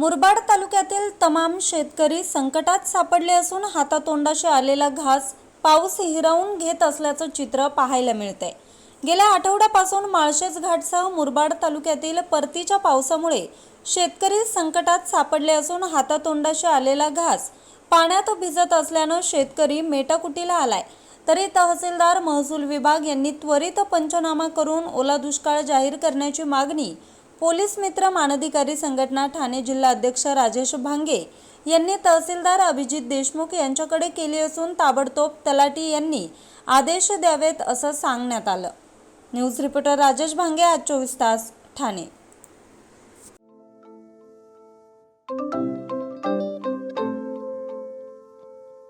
मुरबाड तालुक्यातील तमाम शेतकरी संकटात सापडले असून हातातोंडाशी आलेला घास पाऊस हिरावून घेत असल्याचं चित्र पाहायला मिळते गेल्या आठवड्यापासून माळशेज घाटसह मुरबाड तालुक्यातील परतीच्या पावसामुळे शेतकरी संकटात सापडले असून हातातोंडाशी आलेला घास पाण्यात भिजत असल्यानं शेतकरी मेटाकुटीला आलाय. तरी तहसीलदार महसूल विभाग यांनी त्वरित पंचनामा करून ओला दुष्काळ जाहीर करण्याची मागणी पोलीस मित्र मानधिकारी संघटना ठाणे जिल्हा अध्यक्ष राजेश भांगे यांनी तहसीलदार अभिजित देशमुख यांच्याकडे केली असून ताबडतोब तलाटी यांनी आदेश द्यावेत असं सांगण्यात आलं. न्यूज रिपोर्टर राजेश भांगे आज चोवीस तास ठाणे.